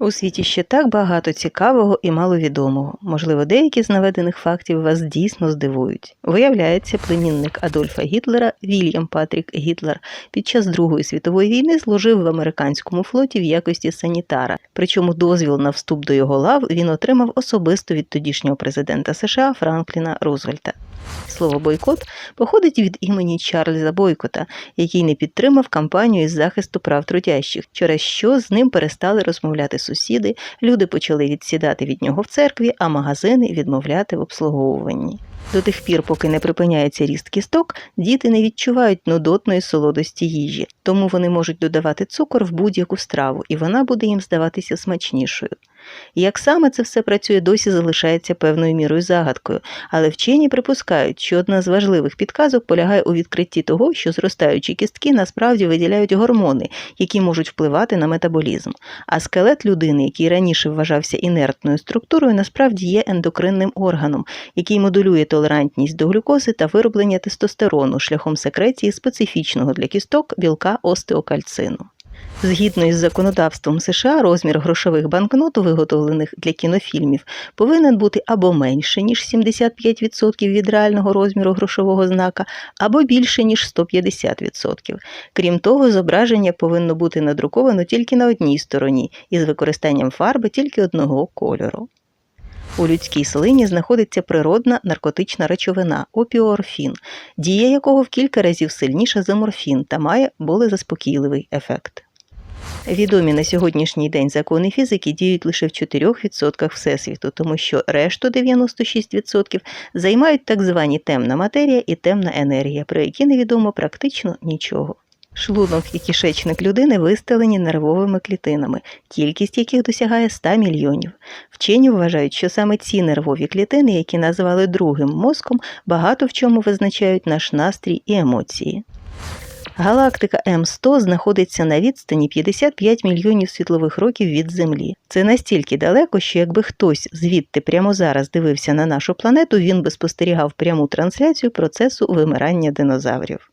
У світі ще так багато цікавого і маловідомого. Можливо, деякі з наведених фактів вас дійсно здивують. Виявляється, племінник Адольфа Гітлера Вільям Патрік Гітлер під час Другої світової війни служив в американському флоті в якості санітара. Причому дозвіл на вступ до його лав він отримав особисто від тодішнього президента США Франкліна Рузвельта. Слово бойкот походить від імені Чарльза Бойкота, який не підтримав кампанію із захисту прав трудящих, через що з ним перестали розмовляти сусіди, люди почали відсідати від нього в церкві, а магазини відмовляти в обслуговуванні. До тих пір, поки не припиняється ріст кісток, діти не відчувають нудотної солодості їжі, тому вони можуть додавати цукор в будь-яку страву, і вона буде їм здаватися смачнішою. Як саме це все працює, досі залишається певною мірою загадкою, але вчені припускають, що одна з важливих підказок полягає у відкритті того, що зростаючі кістки насправді виділяють гормони, які можуть впливати на метаболізм. А скелет людини, який раніше вважався інертною структурою, насправді є ендокринним органом, який модулює толерантність до глюкози та вироблення тестостерону шляхом секреції специфічного для кісток білка остеокальцину. Згідно із законодавством США, розмір грошових банкнот, виготовлених для кінофільмів, повинен бути або менше, ніж 75% від реального розміру грошового знака, або більше, ніж 150%. Крім того, зображення повинно бути надруковано тільки на одній стороні із використанням фарби тільки одного кольору. У людській слині знаходиться природна наркотична речовина опіорфін, дія якого в кілька разів сильніша за морфін та має болезаспокійливий ефект. Відомі на сьогоднішній день закони фізики діють лише в 4% всесвіту, тому що решту 96% займають так звані темна матерія і темна енергія, про які невідомо практично нічого. Шлунок і кишечник людини вистелені нервовими клітинами, кількість яких досягає 100 мільйонів. Вчені вважають, що саме ці нервові клітини, які назвали другим мозком, багато в чому визначають наш настрій і емоції. Галактика М100 знаходиться на відстані 55 мільйонів світлових років від Землі. Це настільки далеко, що якби хтось звідти прямо зараз дивився на нашу планету, він би спостерігав пряму трансляцію процесу вимирання динозаврів.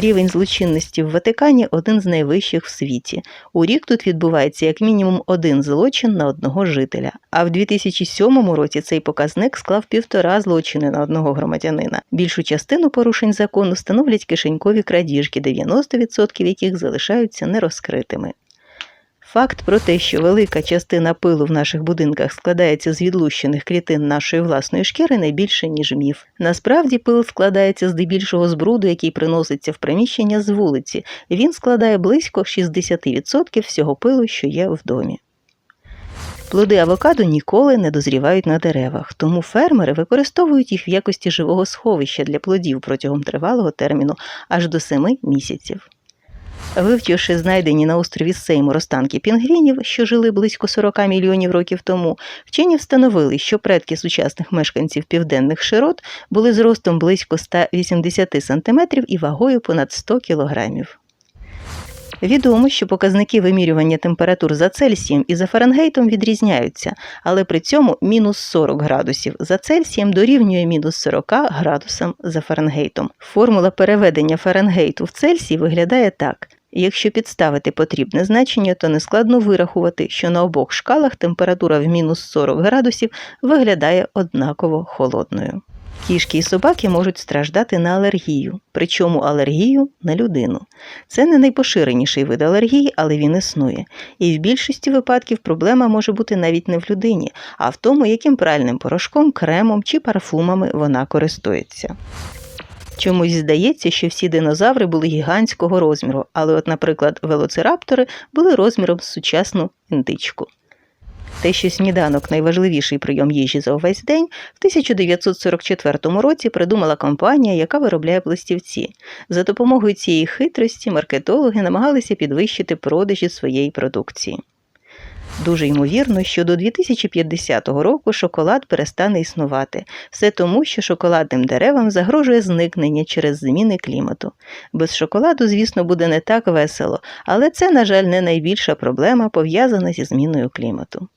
Рівень злочинності в Ватикані один з найвищих в світі. У рік тут відбувається як мінімум один злочин на одного жителя. А в 2007 році цей показник склав півтора злочини на одного громадянина. Більшу частину порушень закону становлять кишенькові крадіжки, 90% яких залишаються нерозкритими. Факт про те, що велика частина пилу в наших будинках складається з відлущених клітин нашої власної шкіри, найбільше, ніж міф. Насправді пил складається здебільшого з бруду, який приноситься в приміщення з вулиці. Він складає близько 60% всього пилу, що є в домі. Плоди авокадо ніколи не дозрівають на деревах, тому фермери використовують їх в якості живого сховища для плодів протягом тривалого терміну аж до 7 місяців. Вивчивши знайдені на острові Сейму останки пінгвінів, що жили близько 40 мільйонів років тому, вчені встановили, що предки сучасних мешканців південних широт були зростом близько 180 см і вагою понад 100 кг. Відомо, що показники вимірювання температур за Цельсієм і за Фаренгейтом відрізняються, але при цьому мінус 40 градусів за Цельсієм дорівнює мінус 40 градусам за Фаренгейтом. Формула переведення Фаренгейту в Цельсій виглядає так. Якщо підставити потрібне значення, то нескладно вирахувати, що на обох шкалах температура в мінус 40 градусів виглядає однаково холодною. Кішки і собаки можуть страждати на алергію, причому алергію на людину. Це не найпоширеніший вид алергії, але він існує. І в більшості випадків проблема може бути навіть не в людині, а в тому, яким пральним порошком, кремом чи парфумами вона користується. Чомусь здається, що всі динозаври були гігантського розміру, але, от, наприклад, велоцираптори були розміром з сучасну індичку. Те, що сніданок найважливіший прийом їжі за увесь день, в 1944 році придумала компанія, яка виробляє пластівці. За допомогою цієї хитрості маркетологи намагалися підвищити продажі своєї продукції. Дуже ймовірно, що до 2050 року шоколад перестане існувати. Все тому, що шоколадним деревам загрожує зникнення через зміни клімату. Без шоколаду, звісно, буде не так весело, але це, на жаль, не найбільша проблема пов'язана зі зміною клімату.